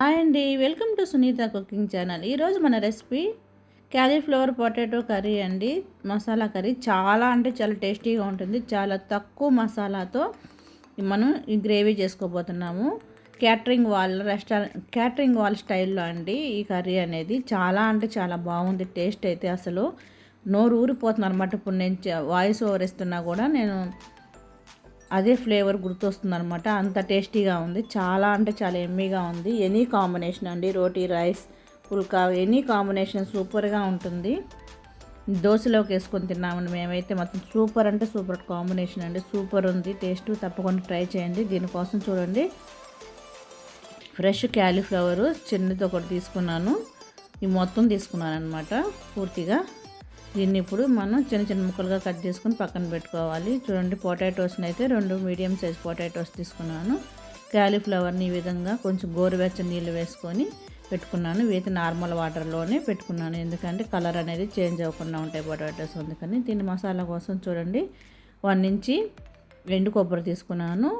Hi అండి. Welcome to Sunitha cooking channel. ఈరోజు మన రెసిపీ క్యాలీఫ్లవర్ పొటాటో కర్రీ అండి. మసాలా కర్రీ చాలా అంటే చాలా టేస్టీగా ఉంటుంది. చాలా తక్కువ మసాలాతో మనం ఈ గ్రేవీ చేసుకోబోతున్నాము. క్యాటరింగ్ వాళ్ళ రెస్టారెంట్ క్యాటరింగ్ వాళ్ళ స్టైల్లో అండి ఈ కర్రీ అనేది. చాలా అంటే చాలా బాగుంది. టేస్ట్ అయితే అసలు నోరు ఊరిపోతుంది అనమాట ఇప్పుడు నేను వాయిస్ ఓవర్ ఇస్తున్నా కూడా నేను అదే ఫ్లేవర్ గుర్తొస్తుంది అనమాట అంత టేస్టీగా ఉంది. చాలా అంటే చాలా ఎమ్మీగా ఉంది. ఎనీ కాంబినేషన్ అండి. రోటీ రైస్ పుల్కా ఎనీ కాంబినేషన్ సూపర్గా ఉంటుంది. దోశలోకి వేసుకొని తిన్నామండి మేమైతే. మొత్తం సూపర్ అంటే సూపర్ కాంబినేషన్ అండి. సూపర్ ఉంది. టేస్ట్ తప్పకుండా ట్రై చేయండి. దీనికోసం చూడండి. ఫ్రెష్ క్యాలీఫ్లవరు చిన్నది ఒకటి తీసుకున్నాను. ఈ మొత్తం తీసుకున్నాను అనమాట పూర్తిగా. దీన్ని ఇప్పుడు మనం చిన్న చిన్న ముక్కలుగా కట్ చేసుకుని పక్కన పెట్టుకోవాలి. చూడండి పొటాటోస్ని అయితే రెండు మీడియం సైజ్ పొటాటోస్ తీసుకున్నాను. క్యాలీఫ్లవర్ని ఈ విధంగా కొంచెం గోరువెచ్చని నీళ్ళు వేసుకొని పెట్టుకున్నాను. వీతి నార్మల్ వాటర్లోనే పెట్టుకున్నాను. ఎందుకంటే కలర్ అనేది చేంజ్ అవ్వకుండా ఉంటాయి పొటాటోస్ అందుకని దీని మసాలా కోసం చూడండి వన్ నుంచి ఎండు కొబ్బరి తీసుకున్నాను.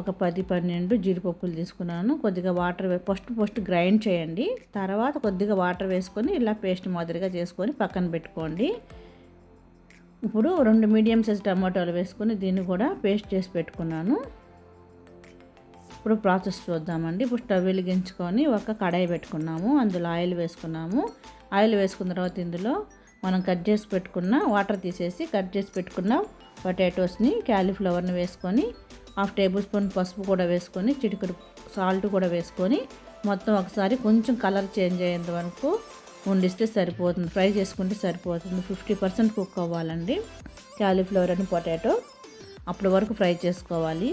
ఒక పది పన్నెండు జీడిపప్పులు తీసుకున్నాను. కొద్దిగా వాటర్ ఫస్ట్ ఫస్ట్ గ్రైండ్ చేయండి. తర్వాత కొద్దిగా వాటర్ వేసుకొని ఇలా పేస్ట్ మాదిరిగా చేసుకొని పక్కన పెట్టుకోండి. ఇప్పుడు రెండు మీడియం సైజ్ టమాటాలు వేసుకొని దీన్ని కూడా పేస్ట్ చేసి పెట్టుకున్నాను. ఇప్పుడు ప్రాసెస్ చూద్దామండి. ఇప్పుడు స్టవ్ వెలిగించుకొని ఒక కడాయి పెట్టుకున్నాము. అందులో ఆయిల్ వేసుకున్నాము. ఆయిల్ వేసుకున్న తర్వాత ఇందులో మనం కట్ చేసి పెట్టుకున్న వాటర్ తీసేసి కట్ చేసి పెట్టుకున్న పొటాటోస్ని క్యాలీఫ్లవర్ని వేసుకొని హాఫ్ టేబుల్ స్పూన్ పసుపు కూడా వేసుకొని చిటికెడు సాల్ట్ కూడా వేసుకొని మొత్తం ఒకసారి కొంచెం కలర్ చేంజ్ అయ్యేంత వరకు వండిస్తే సరిపోతుంది. ఫ్రై చేసుకుంటే సరిపోతుంది. ఫిఫ్టీ పర్సెంట్ కుక్ అవ్వాలండి. క్యాలీఫ్లవర్ అని పొటాటో అప్పటి వరకు ఫ్రై చేసుకోవాలి.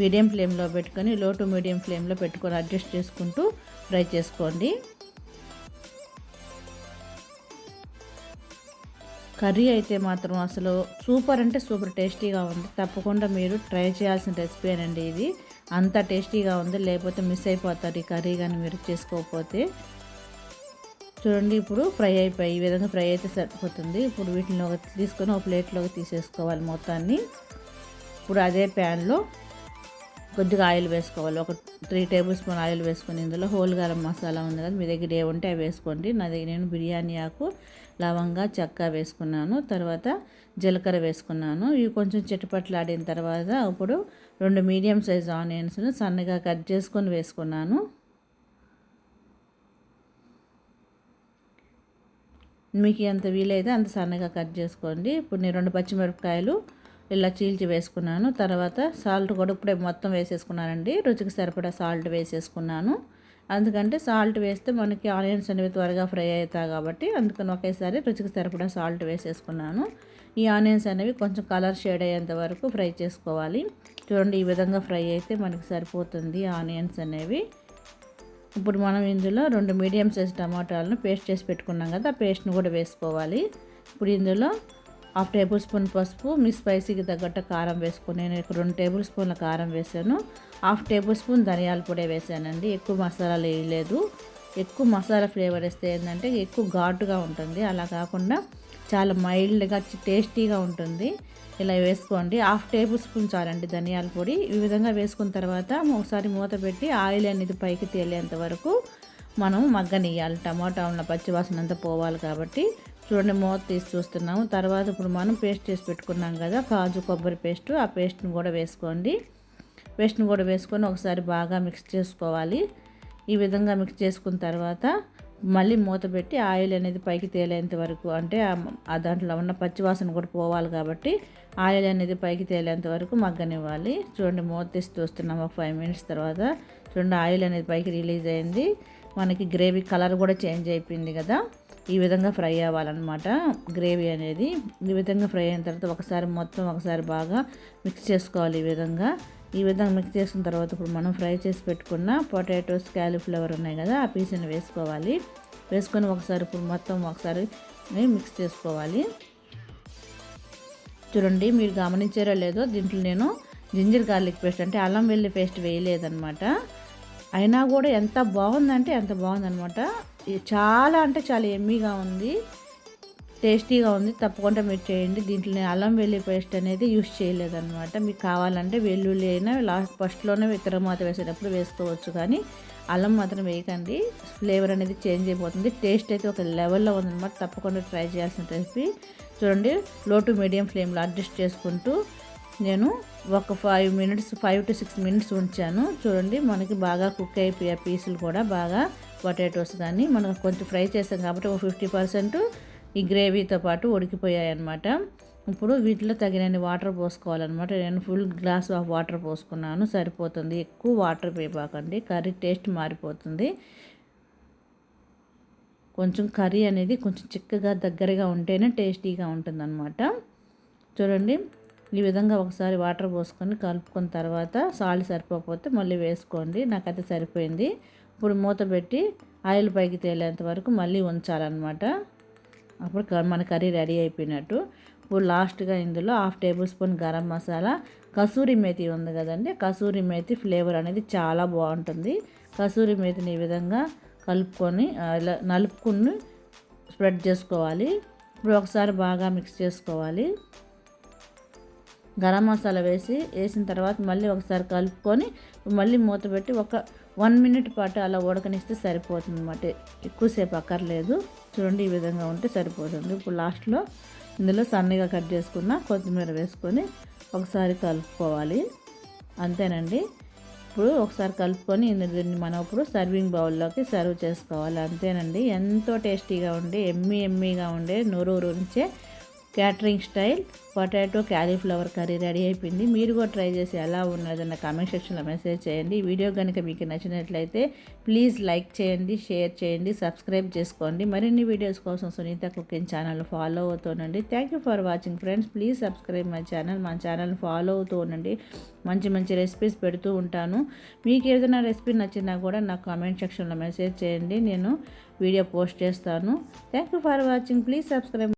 మీడియం ఫ్లేమ్లో పెట్టుకొని లో టు మీడియం ఫ్లేమ్లో పెట్టుకొని అడ్జస్ట్ చేసుకుంటూ ఫ్రై చేసుకోండి. కర్రీ అయితే మాత్రం అసలు సూపర్ అంటే సూపర్ టేస్టీగా ఉంది. తప్పకుండా మీరు ట్రై చేయాల్సిన రెసిపీ అండి ఇది. అంత టేస్టీగా ఉంది లేకపోతే మిస్ అయిపోతారు ఈ కర్రీ కానీ మీరు చేసుకోకపోతే. చూడండి ఇప్పుడు ఫ్రై అయిపోయి ఈ విధంగా ఫ్రై అయితే సరిపోతుంది. ఇప్పుడు వీటిని ఒక తీసుకొని ఒక ప్లేట్లోకి తీసేసుకోవాలి మొత్తాన్ని. ఇప్పుడు అదే ప్యాన్లో కొద్దిగా ఆయిల్ వేసుకోవాలి. ఒక త్రీ టేబుల్ స్పూన్ ఆయిల్ వేసుకొని ఇందులో హోల్ గరం మసాలా ఉంది కదా మీ దగ్గర ఏ ఉంటే అవి వేసుకోండి. నా దగ్గర నేను బిర్యానీ ఆకు లవంగా చెక్క వేసుకున్నాను. తర్వాత జీలకర్ర వేసుకున్నాను. ఇవి కొంచెం చిటపట్లాడిన తర్వాత ఇప్పుడు రెండు మీడియం సైజ్ ఆనియన్స్ను సన్నగా కట్ చేసుకొని వేసుకున్నాను. మీకు ఎంత వీలైతే అంత సన్నగా కట్ చేసుకోండి. ఇప్పుడు నేను రెండు పచ్చిమిరపకాయలు ఇలా చీల్చి వేసుకున్నాను. తర్వాత సాల్ట్ కూడా ఇప్పుడే మొత్తం వేసేసుకున్నానండి. రుచికి సరిపడా సాల్ట్ వేసేసుకున్నాను. అందుకంటే సాల్ట్ వేస్తే మనకి ఆనియన్స్ అనేవి త్వరగా ఫ్రై అవుతాయి కాబట్టి అందుకని ఒకేసారి రుచికి సరిపడా సాల్ట్ వేసేసుకున్నాను. ఈ ఆనియన్స్ అనేవి కొంచెం కలర్ షేడ్ అయ్యేంత వరకు ఫ్రై చేసుకోవాలి. చూడండి ఈ విధంగా ఫ్రై అయితే మనకి సరిపోతుంది ఆనియన్స్ అనేవి. ఇప్పుడు మనం ఇందులో రెండు మీడియం సైజ్ టమాటాలను పేస్ట్ చేసి పెట్టుకున్నాం కదా ఆ పేస్ట్ని కూడా వేసుకోవాలి. ఇప్పుడు ఇందులో హాఫ్ టేబుల్ స్పూన్ పసుపు మీ స్పైసీకి తగ్గట్టు కారం వేసుకొని నేను రెండు టేబుల్ స్పూన్ల కారం వేసాను. హాఫ్ టేబుల్ స్పూన్ ధనియాల పొడి వేసానండి. ఎక్కువ మసాలాలు వేయలేదు ఎక్కువ మసాలా ఫ్లేవర్ వేస్తే ఏంటంటే ఎక్కువ ఘాటుగా ఉంటుంది. అలా కాకుండా చాలా మైల్డ్గా టేస్టీగా ఉంటుంది. ఇలా వేసుకోండి. హాఫ్ టేబుల్ స్పూన్ చాలండి ధనియాల పొడి. ఈ విధంగా వేసుకున్న తర్వాత ఒకసారి మూత పెట్టి ఆయిల్ అనేది పైకి తేలేంత వరకు మనం మగ్గనియాలి టమాటా ఉన్న పచ్చివాసన అంతా పోవాలి కాబట్టి. చూడండి మూత తీసి చూస్తున్నాము. తర్వాత ఇప్పుడు మనం పేస్ట్ చేసి పెట్టుకున్నాం కదా కాజు కొబ్బరి పేస్ట్. ఆ పేస్ట్ని కూడా వేసుకోండి. పేస్ట్ని కూడా వేసుకొని ఒకసారి బాగా మిక్స్ చేసుకోవాలి. ఈ విధంగా మిక్స్ చేసుకున్న తర్వాత మళ్ళీ మూత పెట్టి ఆయిల్ అనేది పైకి తేలేంత వరకు అంటే ఆ దాంట్లో ఉన్న పచ్చివాసన కూడా పోవాలి కాబట్టి ఆయిల్ అనేది పైకి తేలేంత వరకు మగ్గనివ్వాలి. చూడండి మూత తీసి చూస్తున్నాం ఒక ఫైవ్ మినిట్స్ తర్వాత. చూడండి ఆయిల్ అనేది పైకి రిలీజ్ అయింది. మనకి గ్రేవీ కలర్ కూడా చేంజ్ అయిపోయింది కదా. ఈ విధంగా ఫ్రై అవ్వాలన్నమాట గ్రేవీ అనేది. ఈ విధంగా ఫ్రై అయిన తర్వాత ఒకసారి మొత్తం ఒకసారి బాగా మిక్స్ చేసుకోవాలి ఈ విధంగా. ఈ విధంగా మిక్స్ చేసిన తర్వాత ఇప్పుడు మనం ఫ్రై చేసి పెట్టుకున్న పొటాటోస్ క్యాలీఫ్లవర్ ఉన్నాయి కదా ఆ పీస్ని వేసుకోవాలి. వేసుకొని ఒకసారి ఇప్పుడు మొత్తం ఒకసారి మిక్స్ చేసుకోవాలి. చూడండి మీరు గమనించారో లేదో దీంట్లో నేను జింజర్ గార్లిక్ పేస్ట్ అంటే అల్లం వెల్లి పేస్ట్ వేయలేదనమాట అయినా కూడా ఎంత బాగుందంటే ఎంత బాగుందనమాట చాలా అంటే చాలా ఎమ్మీగా ఉంది. టేస్టీగా ఉంది తప్పకుండా మీరు చేయండి. దీంట్లో నేను అల్లం వెల్లి పేస్ట్ అనేది యూస్ చేయలేదన్నమాట. మీకు కావాలంటే వెల్లుల్లి అయినా లాస్ట్ ఫస్ట్లోనే విత్తరమాత వేసేటప్పుడు వేసుకోవచ్చు. కానీ అల్లం మాత్రం వేయకండి. ఫ్లేవర్ అనేది చేంజ్ అయిపోతుంది. టేస్ట్ అయితే ఒక లెవెల్లో ఉందన్నమాట. తప్పకుండా ట్రై చేయాల్సిన రెసిపీ. చూడండి లో టు మీడియం ఫ్లేమ్లో అడ్జస్ట్ చేసుకుంటూ నేను ఒక five minutes five to six minutes ఉంచాను. చూడండి మనకి బాగా కుక్ అయిపోయే పీసులు కూడా బాగా పొటాటోస్ కానీ మనం కొంచెం ఫ్రై చేసాం కాబట్టి ఒక ఫిఫ్టీ పర్సెంట్ ఈ గ్రేవీతో పాటు ఉడికిపోయాయి అనమాట ఇప్పుడు వీటిలో తగినన్ని వాటర్ పోసుకోవాలన్నమాట. నేను ఫుల్ గ్లాస్ ఆఫ్ వాటర్ పోసుకున్నాను. సరిపోతుంది. ఎక్కువ వాటర్ వేయబాకండి. కర్రీ టేస్ట్ మారిపోతుంది. కొంచెం కర్రీ అనేది కొంచెం చిక్కగా దగ్గరగా ఉంటేనే టేస్టీగా ఉంటుందన్నమాట. చూడండి. ఈ విధంగా ఒకసారి వాటర్ పోసుకొని కలుపుకున్న తర్వాత సాల్ట్ సరిపోకపోతే మళ్ళీ వేసుకోండి. నాకైతే సరిపోయింది. ఇప్పుడు మూత పెట్టి ఆయిల్ పైకి తేలేంత వరకు మళ్ళీ ఉంచాలన్నమాట. అప్పుడు మన కర్రీ రెడీ అయిపోయినట్టు. ఇప్పుడు లాస్ట్గా ఇందులో half tablespoon garam masala kasuri methi ఉంది కదండి కసూరి మేతి ఫ్లేవర్ అనేది చాలా బాగుంటుంది. కసూరి మేతిని ఈ విధంగా కలుపుకొని ఇలా నలుపుకుని స్ప్రెడ్ చేసుకోవాలి. ఇప్పుడు ఒకసారి బాగా మిక్స్ చేసుకోవాలి. గరం మసాలా వేసి వేసిన తర్వాత మళ్ళీ ఒకసారి కలుపుకొని మళ్ళీ మూత పెట్టి ఒక వన్ మినిట్ పాటు అలా ఉడకనిస్తే సరిపోతుంది అనమాట ఎక్కువసేపు అక్కర్లేదు. చూడండి ఈ విధంగా ఉంటే సరిపోతుంది. ఇప్పుడు లాస్ట్లో ఇందులో సన్నగా కట్ చేసుకున్న కొత్తిమీర వేసుకొని ఒకసారి కలుపుకోవాలి. అంతేనండి. ఇప్పుడు ఒకసారి కలుపుకొని దీన్ని మనం ఇప్పుడు సర్వింగ్ బౌల్లోకి సర్వ్ చేసుకోవాలి. అంతేనండి. ఎంతో టేస్టీగా ఉండి ఎమ్మి ఎమ్మీగా ఉండే నూరు నుంచే catering style potato cauliflower curry ready అయిపోయింది. మీరు కూడా ట్రై చేసి ఎలా ఉన్నదన్న కామెంట్ సెక్షన్లో మెసేజ్ చేయండి. వీడియో కనుక మీకు నచ్చినట్లయితే ప్లీజ్ లైక్ చేయండి షేర్ చేయండి సబ్స్క్రైబ్ చేసుకోండి. మరిన్ని వీడియోస్ కోసం Sunitha cooking channel follow అవుతూనండి thank you for watching friends please subscribe my channel మా ఛానల్ ఫాలో అవుతూ ఉండండి. మంచి మంచి రెసిపీస్ పెడుతూ ఉంటాను. మీకు ఏదైనా రెసిపీ నచ్చినా కూడా నాకు కామెంట్ సెక్షన్లో మెసేజ్ చేయండి. నేను వీడియో పోస్ట్ చేస్తాను. Thank you for watching please subscribe